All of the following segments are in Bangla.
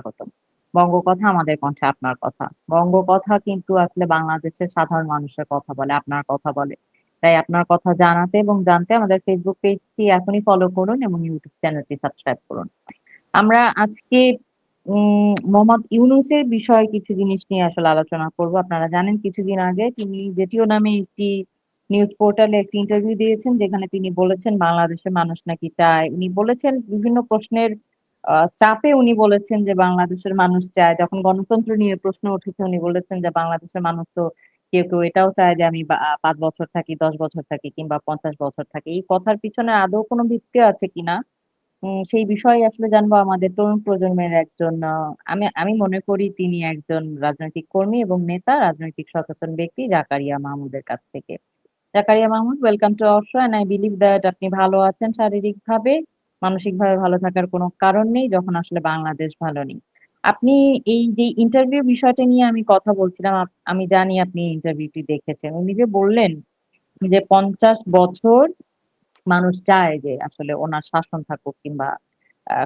স্বাগতম। বঙ্গকথা আমাদের কণ্ঠে আপনার কথা। বঙ্গকথা কিন্তু আসলে বাংলাদেশের সাধারণ মানুষের কথা বলে, আপনার কথা বলে। তাই আপনার কথা জানাতে এবং জানতে আমাদের Facebook পেজটি এখনই ফলো করুন এবং YouTube চ্যানেলটি সাবস্ক্রাইব করুন। আমরা আজকে মোহাম্মদ ইউনুসের বিষয়ে কিছু জিনিস নিয়ে আসলে আলোচনা করব। আপনারা জানেন কিছুদিন আগে তিনি জেটিও নামে একটি নিউজ পোর্টালে একটি ইন্টারভিউ দিয়েছেন যেখানে তিনি বলেছেন বাংলাদেশের মানুষ নাকি চায়। উনি বলেছেন বিভিন্ন প্রশ্নের চাপে উনি বলেছেন যে বাংলাদেশের মানুষ চায়। যখন গণতন্ত্র নিয়ে প্রশ্ন উঠেছে উনি বলেছেন যে বাংলাদেশের মানুষ তো কেউ, কেউ এটাও চায় যে আমি পাঁচ বছর থাকি, ১০ বছর থাকি কিংবা ৫০ বছর থাকি। এই কথার পিছনে আদৌ কোনো ভিত্তি আছে কিনা সেই বিষয়ে আসলে জানব আমাদের তরুণ প্রজন্মের একজন আমি আমি মনে করি তিনি একজন রাজনৈতিক কর্মী এবং নেতা, রাজনৈতিক সচেতন ব্যক্তি জাকারিয়া মাহমুদের কাছ থেকে। Zakaria Mahmud welcome to our and I believe that আপনি ভালো আছেন শারীরিকভাবে। মানসিকভাবে ভালো থাকার কোনো কারণ নেই যখন আসলে বাংলাদেশ ভালো নেই। আপনি এই যে ইন্টারভিউ বিষয়টা নিয়ে আমি কথা বলছিলাম, আমি জানি আপনি ইন্টারভিউটি দেখেছেন। উনি যে বললেন যে ৫০ বছর মানুষ চায় যে আসলে ওনার শাসন থাকুক কিংবা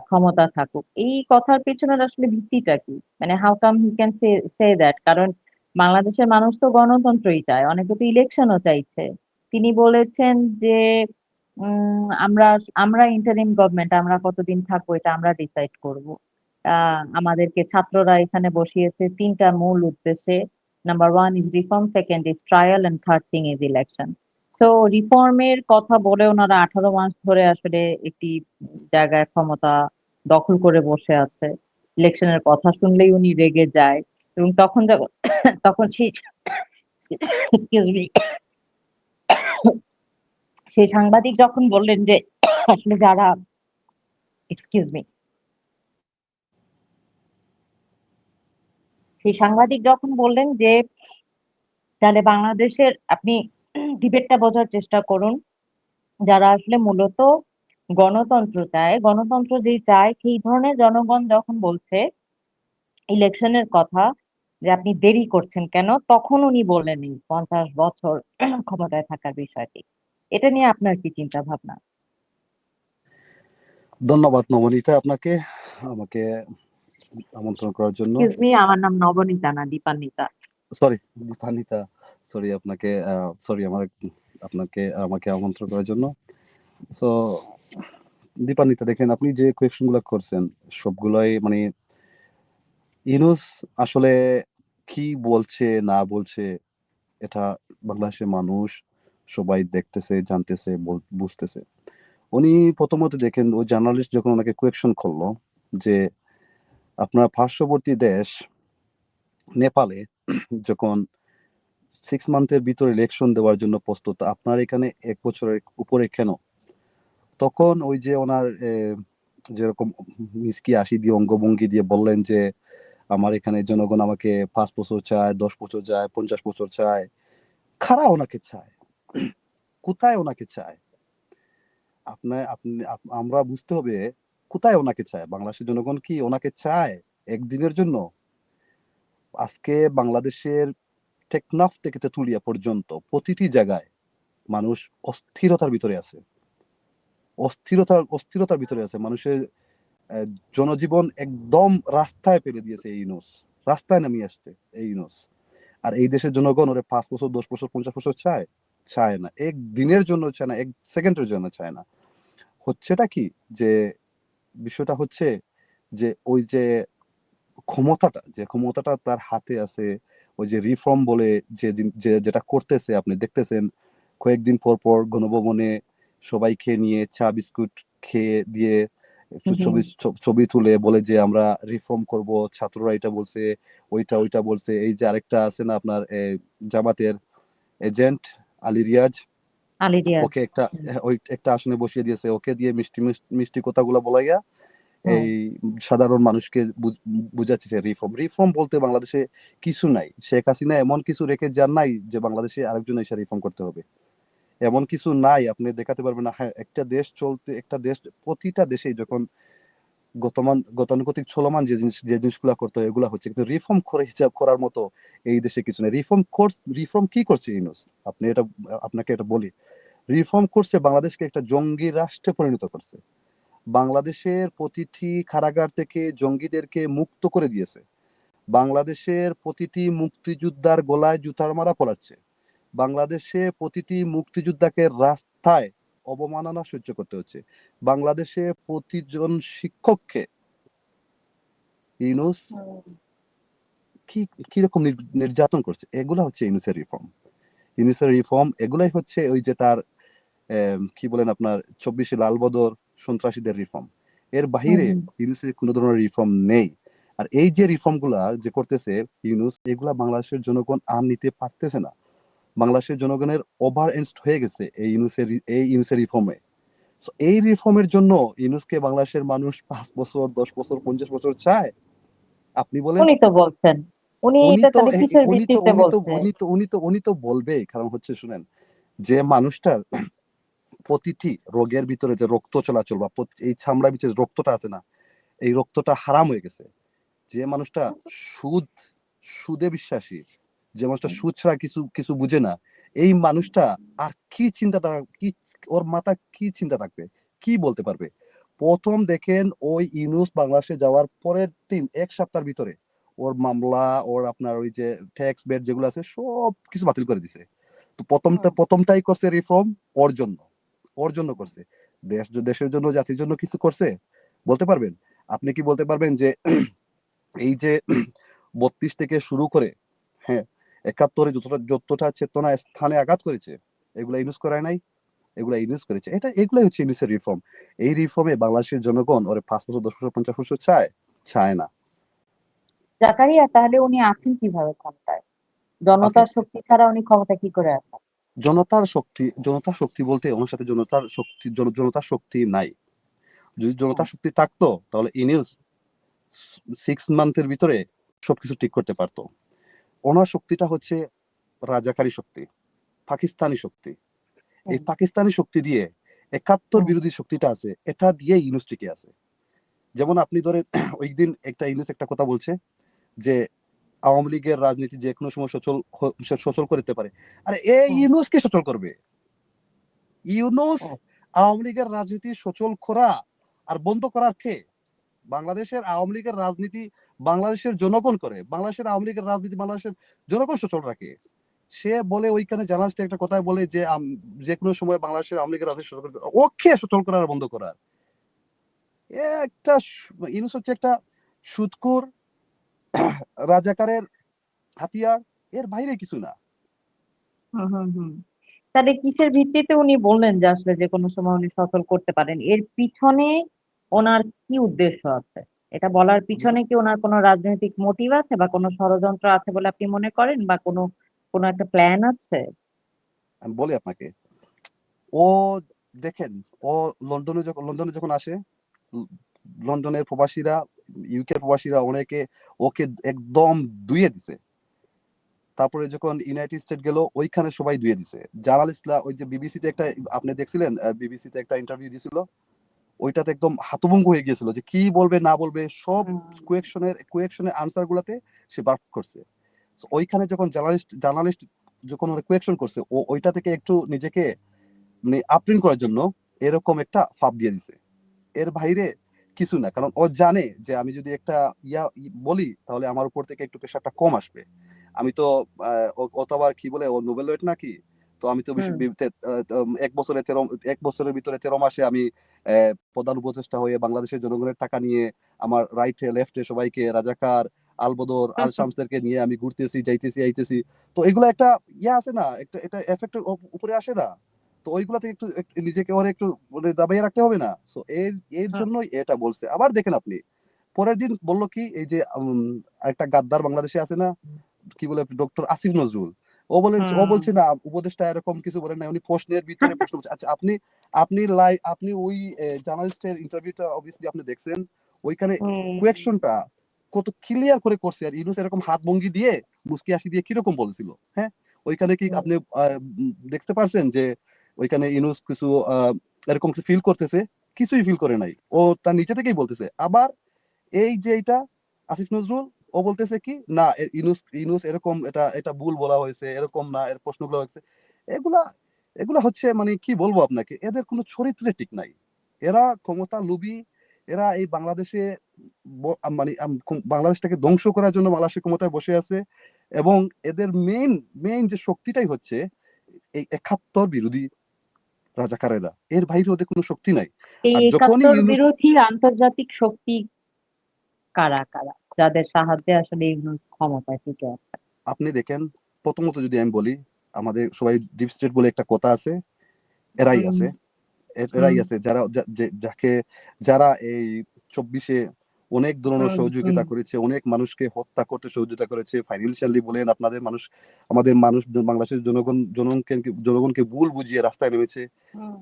ক্ষমতা থাকুক। এই কথার পেছনের আসলে ভিত্তিটা কি? মানে how come he can say that? কারণ বাংলাদেশের মানুষ তো গণতন্ত্রই চায়। অনেকে তো ইলেকশনও চাইছে। তিনি বলেছেন যে আমরা আমরা ইন্টারিম গভর্নমেন্ট আমরা কতদিন থাকব এটা আমরা ডিসাইড করব। আমাদেরকে ছাত্ররা এখানে বসিয়েছে তিনটা মূল উদ্দেশ্যে। Number one is reform, second is trial and 3rd thing is election. So reform এর কথা বলে ওনারা ১৮ মাস ধরে আসলে একটি জায়গায় ক্ষমতা দখল করে বসে আছে। ইলেকশনের কথা শুনলেই উনি রেগে যায় এবং তখন যখন তখন সেই সেই সাংবাদিক যখন বললেন যে আসলে যারা এক্সকিউজ মি সেই সাংবাদিক যখন বললেন যে তাহলে বাংলাদেশের আপনি ডিবেটটা বোঝার চেষ্টা করুন। যারা আসলে মূলত গণতন্ত্র চায়, গণতন্ত্র যেই চায় সেই ধরনের জনগণ যখন বলছে ইলেকশনের কথা যে আপনি দেরি করছেন কেন? তখন উনি বললেন ৫০ বছর ক্ষমতায় থাকার বিষয়টি। এটা নিয়ে আপনার কি চিন্তা ভাবনা? ধন্যবাদ নবনীতা আপনাকে আমাকে আমন্ত্রণ করার জন্য। আমার নাম নবনীতা না দীপান্বিতা। সরি দীপান্বিতা সরি আপনাকে সরি আমার আপনাকে আমাকে আমন্ত্রণ করার জন্য। সো দীপান্বিতা দেখেন আপনি যে কোয়েশ্চেনগুলা করছেন সবগুলাই মানে ইউনূস আসলে কি বলছে না বলছে এটা বাংলাদেশের মানুষ সবাই দেখতেছে, জানতেছে, বুঝতেছে। উনি প্রথমত দেখেন ওই জার্নালিস্ট যখন ওনাকে কোয়েশ্চেন করল যে আপনার পার্শ্ববর্তী দেশ নেপালে যখন সিক্স মান্থের ভিতরে ইলেকশন দেওয়ার জন্য প্রস্তুত, আপনার এখানে এক বছরের উপরে কেন? তখন ওই যে ওনার যেরকম মিসকি হাসি দিয়ে অঙ্গভঙ্গি দিয়ে বললেন যে আমার এখানে জনগণ আমাকে পাঁচ বছর চায়, ১০ বছর চায়, ৫০ বছর চায়। কারা ওনাকে চায়? কোথায় ওনাকে চায়? আপনার আপনি আপ আমরা বুঝতে হবে কোথায় ওনাকে চায়? বাংলাদেশের জনগণ কি ওনাকে চায় একদিনের জন্য? আজকে বাংলাদেশের টেকনাফ থেকে তেঁতুলিয়া পর্যন্ত প্রতিটি জায়গায় মানুষ অস্থিরতার ভিতরে আছে। অস্থিরতার অস্থিরতার ভিতরে আছে। মানুষের জনজীবন একদম রাস্তায় ফেলে দিয়েছে এই ইউনূস। রাস্তায় নামিয়ে আসছে এই ইউনূস। আর এই দেশের জনগণ ওরে পাঁচ বছর, ১০ বছর, ৫০ বছর চায়? চায় না। এক দিনের জন্য চায় না, এক সেকেন্ডের জন্য চায় না। হচ্ছেটা কি? যে বিষয়টা হচ্ছে যে ওই যে ক্ষমতাটা, যে ক্ষমতাটা তার হাতে আছে, ওই যে রিফর্ম বলে যে যেটা করতেছে আপনি দেখতেছেন কয়েকদিন পর, পর গণভবনে সবাইকে নিয়ে চা বিস্কুট খেয়ে দিয়ে ছবি ছবি তুলে বলে যে আমরা রিফর্ম করব, ছাত্ররা এটা বলছে, ওইটা, ওইটা বলছে। এই যে আরেকটা আছে না আপনার জামাতের এজেন্ট আলী রিয়াজ ওকে একটা ওই একটা আসনে বসিয়ে দিয়েছে। ওকে দিয়ে মিষ্টি, মিষ্টি কথাগুলা বলাইয়া। এই সাধারণ মানুষকে বুঝ বুঝাচ্ছে যে রিফর্ম। রিফর্ম বলতে বাংলাদেশে কিছু নাই। শেখ হাসিনা এমন কিছু রেখে যান নাই যে বাংলাদেশে আরেকজন এসে রিফর্ম করতে হবে। এমন কিছু নাই আপনি দেখাতে পারবেন না। হ্যাঁ, একটা দেশ চলতে একটা দেশ প্রতিটা দেশে যখন গতমান, গতানুগতিক চলমান যে জিনিস, যে জিনিসগুলা করতে হয়, এগুলা হচ্ছে। কিন্তু রিফর্ম করে হিসাব করার মতো এই দেশে কিছু নেই রিফর্ম কোর্স রিফর্ম কি করছে ইউনূস? আপনি এটা, আপনাকে এটা বলি। রিফর্ম করছে বাংলাদেশকে একটা জঙ্গি রাষ্ট্রে পরিণত করছে। বাংলাদেশের প্রতিটি কারাগার থেকে জঙ্গিদেরকে মুক্ত করে দিয়েছে বাংলাদেশের প্রতিটি মুক্তিযোদ্ধার গলায় জুতার মারা পড়াচ্ছে বাংলাদেশে প্রতিটি মুক্তিযোদ্ধাকে রাস্তায় অবমাননা সহ্য করতে হচ্ছে। বাংলাদেশে প্রতিজন শিক্ষককে ইউনুস কি কীরকম নির- নির্যাতন করছে? এগুলা হচ্ছে ইউনুসের রিফর্ম ইউনুসের রিফর্ম এগুলাই হচ্ছে ওই যে তার কি বলেন আপনার চব্বিশে লালবদর সন্ত্রাসীদের রিফর্ম এর বাহিরে। ইউনুসের কোনো ধরনের রিফর্ম নেই। আর এই যে রিফর্মগুলা যে করতেছে ইউনুস এগুলা বাংলাদেশের জনগণ আর নিতে পারতেছে না। বাংলাদেশের জনগণের ওভার এনস্ট হয়ে গেছে এই ইউনুসের এই ইউনুসের রিফর্মে এই রিফর্মের জন্য ইউনুসকে বাংলাদেশের মানুষ পাঁচ বছর দশ বছর পঞ্চাশ বছর চায়? আপনি বলেন। উনি তো বলছেন। উনি তো উনি তো তো বলবে কারণ হচ্ছে শুনেন যে মানুষটার প্রতিটি রোগের ভিতরে যে রক্ত চলাচল বা এই চামড়ার ভিতরে রক্তটা আছে না এই রক্তটা হারাম হয়ে গেছে। যে মানুষটা সুদ সুদে বিশ্বাসী যে মানুষটা সুদ ছাড়া কিছু কিছু বুঝে না এই মানুষটা আর কি চিন্তা কি ওর মাথা কি চিন্তা থাকবে? কি বলতে পারবে? প্রথম দেখেন ওই ইউনুস বাংলাদেশে যাওয়ার পরের দিন এক সপ্তাহের ভিতরে ওর মামলা ওর আপনার ওই যে ট্যাক্স বেড যেগুলো আছে সব কিছু বাতিল করে দিছে। তো প্রথমটা প্রথমটাই করছে রিফর্ম ওর জন্য ওর জন্য করছে। দেশ দেশের জন্য জাতির জন্য কিছু করছে? বলতে পারবেন? আপনি কি বলতে পারবেন যে এই যে বত্রিশ থেকে শুরু করে হ্যাঁ একাত্তরে যতটা যতটা চেতনা স্থানে আঘাত করেছে এগুলা ইউজ করায় নাই এগুলা ইউজ করেছে। এটা এগুলাই হচ্ছে ইউনিসের রিফর্ম। এই রিফর্মে বাংলাদেশের জনগণ ওরে পাঁচ বছর দশ বছর পঞ্চাশ বছর চায় চায় না। জাকারিয়া তাহলে উনি আছেন কীভাবে ক্ষমতায়? জনতার শক্তি ছাড়া উনি ক্ষমতা কি করে আছেন? জনতার শক্তি জনতার শক্তি বলতে ওনার সাথে জনতার শক্তি জন- জনতার শক্তি নাই। যদি জনতার শক্তি থাকতো তাহলে ইনিউজ সিক্স মান্থের ভিতরে সবকিছু ঠিক করতে পারতো। ওনার শক্তিটা হচ্ছে রাজাকারী শক্তি পাকিস্তানি শক্তি। এই পাকিস্তানি শক্তি দিয়ে একাত্তর বিরোধী শক্তিটা আছে এটা দিয়ে ইউনুস টিকে আছে। যেমন আপনি ধরেন ওই দিন একটা ইউনুস একটা কথা বলছে যে আওয়ামী লীগের রাজনীতি যে কোনো সময় সচল সচল করতে পারে। আরে এই হুম। ইউনুস কে সচল করবে। ইউনুস আওয়ামী লীগের রাজনীতি সচল করা আর বন্ধ করার কে? বাংলাদেশের আওয়ামী লীগের রাজনীতি বাংলাদেশের জনগণ করে। বাংলাদেশের আওয়ামী লীগের রাজনীতি বাংলাদেশের জনগণ সচল রাখে। সে বলে ওইখানে জার্নালিস্ট একটা কথা বলে যে যে কোনো সময় বাংলাদেশের আওয়ামী লীগের রাজনীতি ওকে সচল করার বন্ধ করার। একটা ইউনুস হচ্ছে একটা সুৎকুর, রাজাকারের হাতিয়ার। এর বাইরে কিছু না। তাহলে কিসের ভিত্তিতে উনি বললেন যে আসলে যে কোনো সময় উনি সচল করতে পারেন? এর পিছনে ওনার কি উদ্দেশ্য আছে? এটা বলার পিছনে কি ওনার কোনো রাজনৈতিক মোটিভ আছে বা কোনো ষড়যন্ত্র আছে বলে আপনি মনে করেন বা কোনো কোনো একটা প্ল্যান আছে? আমি বলি আপনাকে। ও দেখেন, ও লন্ডনে যখন লন্ডনে যখন আসে, লন্ডনের প্রবাসীরা ইউকে প্রবাসীরা অনেকে ওকে একদম ধুয়ে দিছে। তারপরে যখন ইউনাইটেড স্টেট গেল, ওইখানে সবাই ধুয়ে দিছে। জার্নালিস্টরা ওই যে বিবিসিতে একটা, আপনি দেখছিলেন বিবিসিতে একটা ইন্টারভিউ দিছিল। ওইটাতে একদম হাতভঙ্গ হয়ে গিয়েছিল যে কি বলবে না বলবে সব কোয়েকশনের কোয়েকশনের আনসার গুলাতে সে বার করছে। ওইখানে যখন জার্নালিস্ট জার্নালিস্ট যখন ওরা কোয়েকশন করছে ও ওইটা থেকে একটু নিজেকে মানে আপরিন করার জন্য এরকম একটা ফাপ দিয়ে দিছে। এর বাইরে কিছু না কারণ ও জানে যে আমি যদি একটা ইয়া বলি তাহলে আমার উপর থেকে একটু প্রেশারটা কম আসবে। আমি তো আবার কি বলে ও নোবেল লয়েট নাকি তো আমি তো এক বছরে তেরো এক বছরের ভিতরে তেরো মাসে আমি প্রধান উপদেষ্টা হয়ে বাংলাদেশের জনগণের টাকা নিয়ে আমার রাইটে লেফটে সবাইকে রাজাকার আলবদর আল শামসদেরকে নিয়ে আমি ঘুরতেছি যাইতেছি আইতেছি। তো এগুলো একটা ইয়া আছে না একটা এটা এফেক্ট উপরে আসে না। তো ওইগুলা থেকে একটু নিজেকে ওর একটু মানে দাবাইয়ে রাখতে হবে না। সো এর এর। জন্যই এটা বলছে। আবার দেখেন আপনি পরের দিন বলল কি এই যে একটা গাদ্দার বাংলাদেশে আছে না কি বলে ডক্টর আসিফ নজরুল। ও বলে ও বলছে না উপদেশটা এরকম কিছু বলেন না উনি প্রশ্নের ভিতরে প্রশ্ন করছে। আচ্ছা আপনি আপনি লাই আপনি ওই জার্নালিস্টের ইন্টারভিউটা অবভিয়াসলি আপনি দেখছেন ওইখানে। কোয়েকশনটা কত ক্লিয়ার করে করছে আর ইউনুস এরকম হাত ভঙ্গি দিয়ে মুসকি হাসি দিয়ে কীরকম বলেছিল হ্যাঁ? ওইখানে কি আপনি দেখতে পারছেন যে ওইখানে ইউনুস কিছু এরকম কিছু ফিল করতেছে? কিছুই ফিল করে নাই। ও তার নিচে থেকেই বলতেছে। আবার এই যে এটা আসিফ নজরুল ও বলতেছে কি না ইউনুস ইউনুস এরকম এটা এটা ভুল বলা হয়েছে এরকম না এর প্রশ্নগুলো হয়েছে। এগুলা এগুলা হচ্ছে মানে কি বলব আপনাকে এদের কোনো চরিত্রে ঠিক নাই। এরা ক্ষমতা লোভী এরা এই বাংলাদেশে মানে বাংলাদেশটাকে ধ্বংস করার জন্য বাংলাদেশের ক্ষমতায় বসে আছে এবং এদের মেইন মেইন যে শক্তিটাই হচ্ছে এই একাত্তর বিরোধী রাজাকারেরা। এর বাইরে ওদের কোনো শক্তি নাই। আর যখনই বিরোধী আন্তর্জাতিক শক্তি কারা কারা? যাদের সাহায্যে আসলে ইউনুস ক্ষমতায় টিকে আছে আপনি দেখেন প্রথমত যদি আমি বলি আমাদের সবাই ডিপ স্টেট বলে একটা কথা আছে এরাই আছে। এরাই আছে। যারা যাকে যারা এই চব্বিশে অনেক ধরনের সহযোগিতা করেছে অনেক মানুষকে হত্যা করতে সহযোগিতা করেছে ফাইন্যান্সিয়ালি বলেন আপনাদের মানুষ আমাদের মানুষ বাংলাদেশের জনগণ জনগণকে জনগণকে ভুল বুঝিয়ে রাস্তায় নেমেছে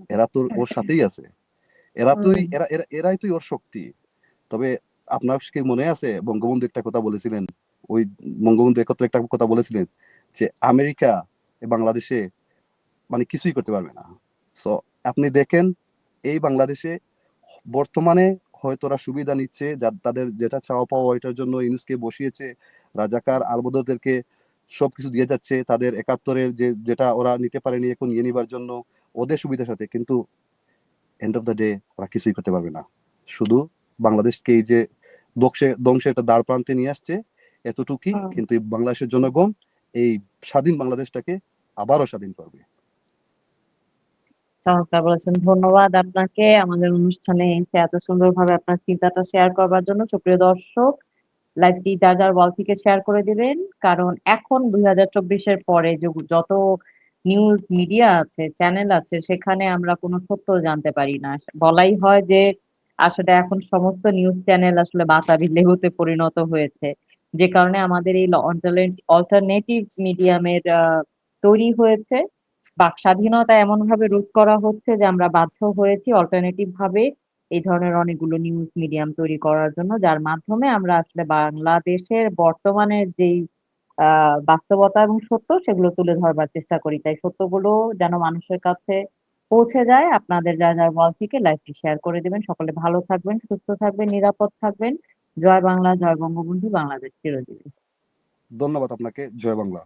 এরা তো ওর সাথেই আছে। এরা তুই। এরা এরা- এরাই তো ওর শক্তি। তবে আপনার কি মনে আছে? বঙ্গবন্ধু একটা কথা বলেছিলেন। ওই বঙ্গবন্ধু একত্র একটা কথা বলেছিলেন যে, আমেরিকা বাংলাদেশে মানে কিছুই করতে পারবে না। সো আপনি দেখেন, এই বাংলাদেশে বর্তমানে হয়তো ওরা সুবিধা নিচ্ছে, যা, তাদের যেটা চাওয়া পাওয়া এটার জন্য ইউনুসকে বসিয়েছে, রাজাকার আলবদরদেরকে সবকিছু দিয়ে যাচ্ছে, তাদের একাত্তরের যে, যেটা ওরা নিতে পারেনি এখন নিয়ে নিবার জন্য, ওদের সুবিধার সাথে, কিন্তু এন্ড অফ দ্য ডে ওরা কিছুই করতে পারবে না। শুধু বাংলাদেশকে এই যে ধ্বংসে ধ্বংসের একটা দ্বার প্রান্তে নিয়ে আসছে এতটুকুই। কিন্তু বাংলাদেশের জনগণ এই স্বাধীন বাংলাদেশটাকে আবারও স্বাধীন করবে। চমৎকার বলেছেন ধন্যবাদ আপনাকে আমাদের অনুষ্ঠানে এসে এত সুন্দরভাবে আপনার চিন্তাটা শেয়ার করবার জন্য। সুপ্রিয় দর্শক লাইভটি যার যার ওয়াল থেকে শেয়ার করে দিবেন কারণ এখন দুই হাজার চব্বিশের পরে যে- যত নিউজ মিডিয়া আছে চ্যানেল আছে সেখানে আমরা কোনো সত্য জানতে পারি না। বলাই হয় যে আসলে এখন সমস্ত নিউজ চ্যানেল আসলে বাতাবি লেবুতে পরিণত হয়েছে। যে কারণে আমাদের এই অল্টারনেটিভ মিডিয়ামের তৈরি হয়েছে। বাক স্বাধীনতা এমন ভাবে রোধ করা হচ্ছে যে আমরা বাধ্য হয়েছি অল্টারনেটিভ ভাবে এই ধরনের অনেকগুলো নিউজ মিডিয়াম তৈরি করার জন্য, যার মাধ্যমে আমরা আসলে বাংলাদেশের বর্তমানের যেই বাস্তবতা এবং সত্য সেগুলো তুলে ধরবার চেষ্টা করি। তাই সত্যগুলো যেন মানুষের কাছে পৌঁছে যায়, আপনাদের যা যার ওয়াল থেকে লাইভটি শেয়ার করে দেবেন। সকলে ভালো থাকবেন, সুস্থ থাকবেন, নিরাপদ থাকবেন। জয় বাংলা, জয় বঙ্গবন্ধু, বাংলাদেশ চিরজীবী। ধন্যবাদ আপনাকে, জয় বাংলা।